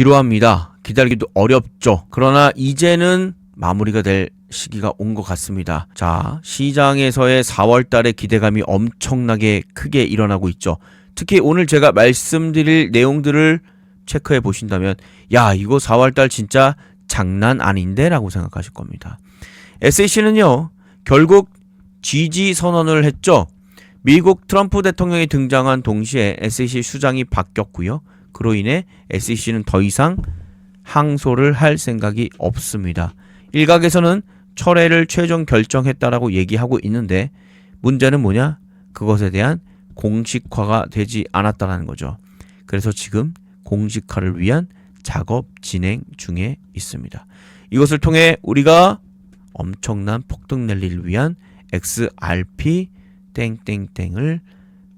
지루합니다. 기다리기도 어렵죠. 그러나 이제는 마무리가 될 시기가 온 것 같습니다. 자, 시장에서의 4월 달의 기대감이 엄청나게 크게 일어나고 있죠. 특히 오늘 제가 말씀드릴 내용들을 체크해 보신다면 야, 이거 4월 달 진짜 장난 아닌데 라고 생각하실 겁니다. SAC는요. 결국 GG 선언을 했죠. 미국 트럼프 대통령이 등장한 동시에 SEC 수장이 바뀌었고요. 그로 인해 SEC는 더 이상 항소를 할 생각이 없습니다. 일각에서는 철회를 최종 결정했다라고 얘기하고 있는데 문제는 뭐냐? 그것에 대한 공식화가 되지 않았다는 거죠. 그래서 지금 공식화를 위한 작업 진행 중에 있습니다. 이것을 통해 우리가 엄청난 폭등 랠리를 위한 XRP 땡땡땡을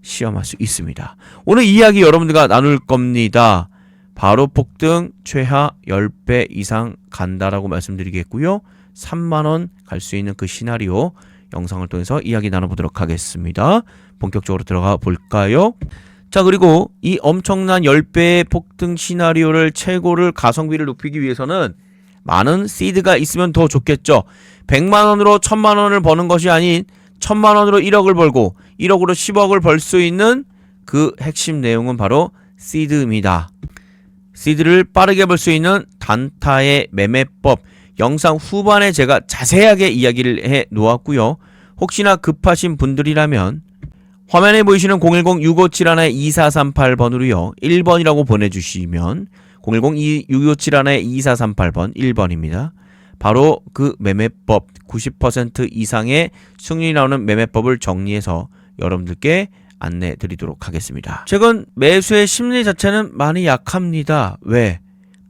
시험할 수 있습니다. 오늘 이야기 여러분들과 나눌 겁니다. 바로 폭등 최하 10배 이상 간다라고 말씀드리겠고요. 3만원 갈 수 있는 그 시나리오 영상을 통해서 이야기 나눠보도록 하겠습니다. 본격적으로 들어가 볼까요? 자, 그리고 이 엄청난 10배의 폭등 시나리오를 최고를 가성비를 높이기 위해서는 많은 시드가 있으면 더 좋겠죠. 100만 원으로 1000만 원을 버는 것이 아닌 1000만 원으로 1억을 벌고 1억으로 10억을 벌 수 있는 그 핵심 내용은 바로 시드입니다. 시드를 빠르게 벌 수 있는 단타의 매매법 영상 후반에 제가 자세하게 이야기를 해 놓았고요. 혹시나 급하신 분들이라면 화면에 보이시는 010-6571-2438번으로요. 1번이라고 보내주시면 010-6571-2438번 1번입니다. 바로 그 매매법 90% 이상의 승리 나오는 매매법을 정리해서 여러분들께 안내 드리도록 하겠습니다. 최근 매수의 심리 자체는 많이 약합니다. 왜?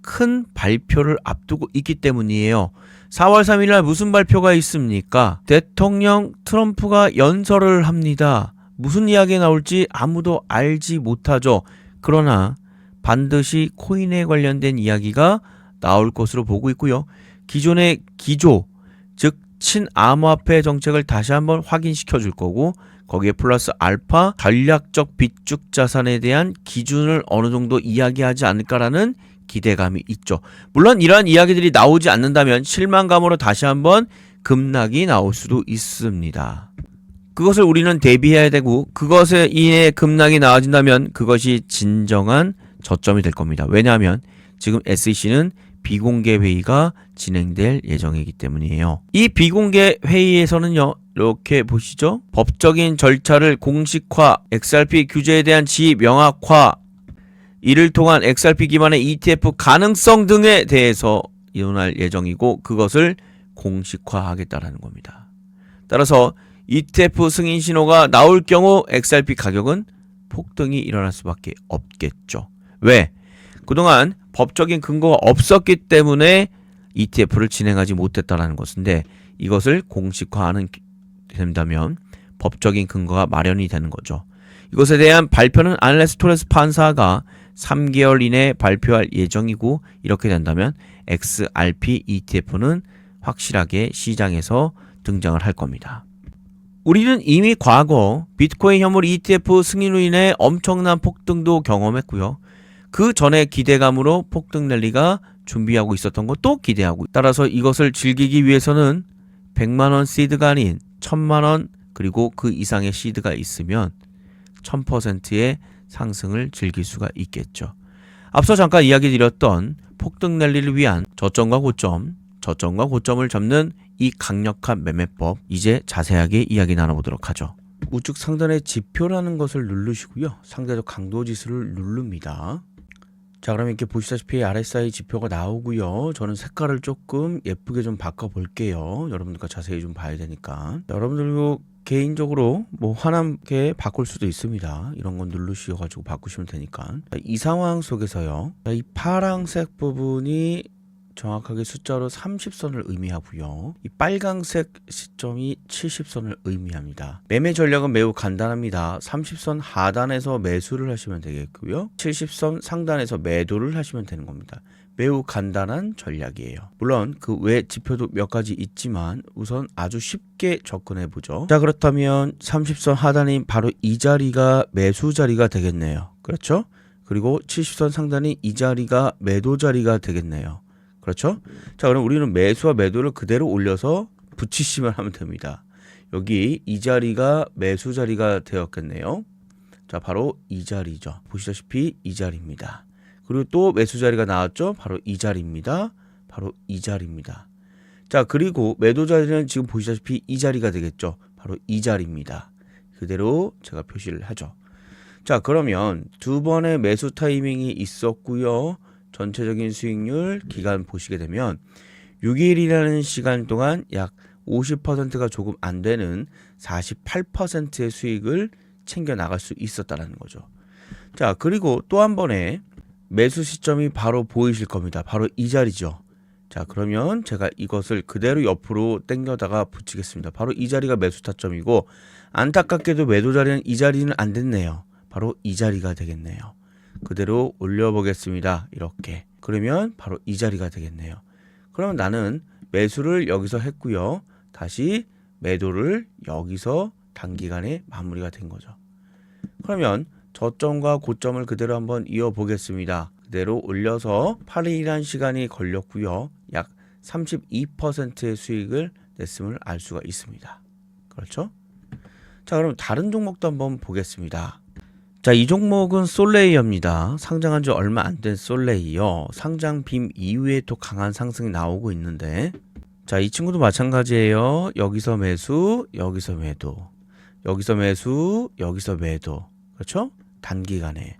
큰 발표를 앞두고 있기 때문이에요. 4월 3일 날 무슨 발표가 있습니까? 대통령 트럼프가 연설을 합니다. 무슨 이야기 나올지 아무도 알지 못하죠. 그러나 반드시 코인에 관련된 이야기가 나올 것으로 보고 있고요. 기존의 기조, 즉 친암호화폐 정책을 다시 한번 확인시켜 줄 거고 거기에 플러스 알파 전략적 비축 자산에 대한 기준을 어느 정도 이야기하지 않을까라는 기대감이 있죠. 물론 이러한 이야기들이 나오지 않는다면 실망감으로 다시 한번 급락이 나올 수도 있습니다. 그것을 우리는 대비해야 되고 그것에 인해 급락이 나아진다면 그것이 진정한 저점이 될 겁니다. 왜냐하면 지금 SEC는 비공개 회의가 진행될 예정이기 때문이에요. 이 비공개 회의에서는요. 이렇게 보시죠. 법적인 절차를 공식화, XRP 규제에 대한 지위 명확화, 이를 통한 XRP 기반의 ETF 가능성 등에 대해서 이논할 예정이고 그것을 공식화하겠다라는 겁니다. 따라서 ETF 승인 신호가 나올 경우 XRP 가격은 폭등이 일어날 수밖에 없겠죠. 왜? 그동안 법적인 근거가 없었기 때문에 ETF를 진행하지 못했다라는 것인데 이것을 공식화하는 된다면 법적인 근거가 마련이 되는 거죠. 이것에 대한 발표는 안레스 토레스 판사가 3개월 이내 발표할 예정이고 이렇게 된다면 XRP ETF는 확실하게 시장에서 등장을 할 겁니다. 우리는 이미 과거 비트코인 현물 ETF 승인으로 인해 엄청난 폭등도 경험했고요. 그 전에 기대감으로 폭등 랠리가 준비하고 있었던 것도 기대하고 따라서 이것을 즐기기 위해서는 100만원 시드가 아닌 1000만원 그리고 그 이상의 시드가 있으면 1000%의 상승을 즐길 수가 있겠죠. 앞서 잠깐 이야기 드렸던 폭등 랠리를 위한 저점과 고점, 저점과 고점을 잡는 이 강력한 매매법 이제 자세하게 이야기 나눠보도록 하죠. 우측 상단에 지표라는 것을 누르시고요. 상대적 강도 지수를 누릅니다. 자 그럼 이렇게 보시다시피 RSI 지표가 나오고요. 저는 색깔을 조금 예쁘게 좀 바꿔 볼게요. 여러분들과 자세히 좀 봐야 되니까. 여러분들도 개인적으로 뭐 환함게 바꿀 수도 있습니다. 이런 건 누르셔가지고 바꾸시면 되니까. 이 상황 속에서요. 이 파랑색 부분이 정확하게 숫자로 30선을 의미하고요. 이 빨강색 시점이 70선을 의미합니다. 매매 전략은 매우 간단합니다. 30선 하단에서 매수를 하시면 되겠고요. 70선 상단에서 매도를 하시면 되는 겁니다. 매우 간단한 전략이에요. 물론 그 외 지표도 몇 가지 있지만 우선 아주 쉽게 접근해 보죠. 자 그렇다면 30선 하단인 바로 이 자리가 매수 자리가 되겠네요. 그렇죠? 그리고 70선 상단이 이 자리가 매도 자리가 되겠네요. 그렇죠? 자, 그럼 우리는 매수와 매도를 그대로 올려서 붙이시면 하면 됩니다. 여기 이 자리가 매수 자리가 되었겠네요. 자, 바로 이 자리죠. 보시다시피 이 자리입니다. 그리고 또 매수 자리가 나왔죠? 바로 이 자리입니다. 바로 이 자리입니다. 자, 그리고 매도 자리는 지금 보시다시피 이 자리가 되겠죠? 바로 이 자리입니다. 그대로 제가 표시를 하죠. 자, 그러면 두 번의 매수 타이밍이 있었고요. 전체적인 수익률 기간 보시게 되면 6일이라는 시간 동안 약 50%가 조금 안 되는 48%의 수익을 챙겨 나갈 수 있었다라는 거죠. 자, 그리고 또 한 번에 매수 시점이 바로 보이실 겁니다. 바로 이 자리죠. 자, 그러면 제가 이것을 그대로 옆으로 당겨다가 붙이겠습니다. 바로 이 자리가 매수 타점이고 안타깝게도 매도 자리는 이 자리는 안 됐네요. 바로 이 자리가 되겠네요. 그대로 올려보겠습니다. 이렇게. 그러면 바로 이 자리가 되겠네요. 그러면 나는 매수를 여기서 했고요. 다시 매도를 여기서 단기간에 마무리가 된 거죠. 그러면 저점과 고점을 그대로 한번 이어보겠습니다. 그대로 올려서 8일이란 시간이 걸렸고요. 약 32%의 수익을 냈음을 알 수가 있습니다. 그렇죠? 자, 그럼 다른 종목도 한번 보겠습니다. 자, 이 종목은 솔레이어입니다. 상장한 지 얼마 안 된 솔레이어. 상장 빔 이후에 또 강한 상승이 나오고 있는데, 자, 이 친구도 마찬가지예요. 여기서 매수, 여기서 매도. 여기서 매수, 여기서 매도. 그렇죠? 단기간에.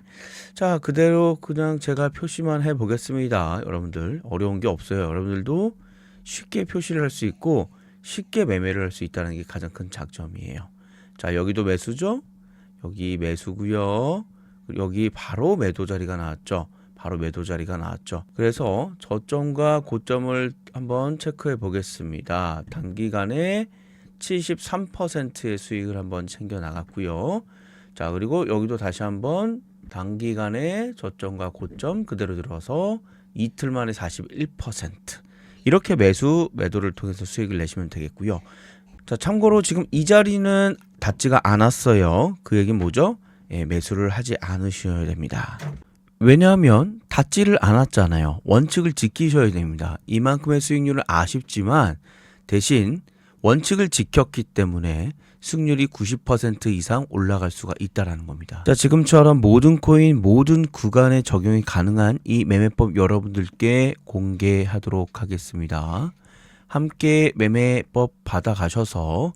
자, 그대로 그냥 제가 표시만 해 보겠습니다. 여러분들. 어려운 게 없어요. 여러분들도 쉽게 표시를 할 수 있고, 쉽게 매매를 할 수 있다는 게 가장 큰 장점이에요. 자, 여기도 매수죠? 여기 매수고요. 여기 바로 매도 자리가 나왔죠. 바로 매도 자리가 나왔죠. 그래서 저점과 고점을 한번 체크해 보겠습니다. 단기간에 73%의 수익을 한번 챙겨 나갔고요. 자, 그리고 여기도 다시 한번 단기간에 저점과 고점 그대로 들어서 이틀 만에 41% 이렇게 매수 매도를 통해서 수익을 내시면 되겠고요. 자, 참고로 지금 이 자리는 닿지가 않았어요. 그 얘기는 뭐죠? 예, 매수를 하지 않으셔야 됩니다. 왜냐하면 닿지를 않았잖아요. 원칙을 지키셔야 됩니다. 이만큼의 수익률은 아쉽지만 대신 원칙을 지켰기 때문에 수익률이 90% 이상 올라갈 수가 있다라는 겁니다. 자, 지금처럼 모든 코인, 모든 구간에 적용이 가능한 이 매매법 여러분들께 공개하도록 하겠습니다. 함께 매매법 받아가셔서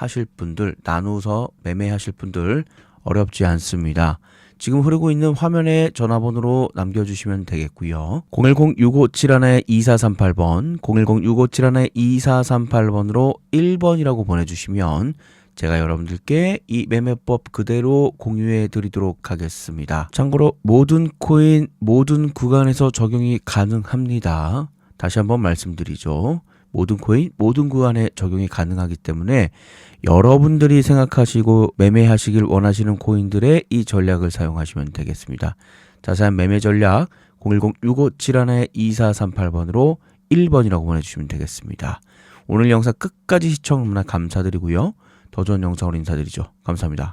하실 분들, 나누어서 매매하실 분들 어렵지 않습니다. 지금 흐르고 있는 화면에 전화번호로 남겨주시면 되겠고요. 010-6571-2438번, 010-6571-2438번으로 1번이라고 보내주시면 제가 여러분들께 이 매매법 그대로 공유해 드리도록 하겠습니다. 참고로 모든 코인, 모든 구간에서 적용이 가능합니다. 다시 한번 말씀드리죠. 모든 코인, 모든 구간에 적용이 가능하기 때문에 여러분들이 생각하시고 매매하시길 원하시는 코인들의 이 전략을 사용하시면 되겠습니다. 자세한 매매 전략 010-6571-2438번으로 1번이라고 보내주시면 되겠습니다. 오늘 영상 끝까지 시청 너무나 감사드리고요. 더 좋은 영상으로 인사드리죠. 감사합니다.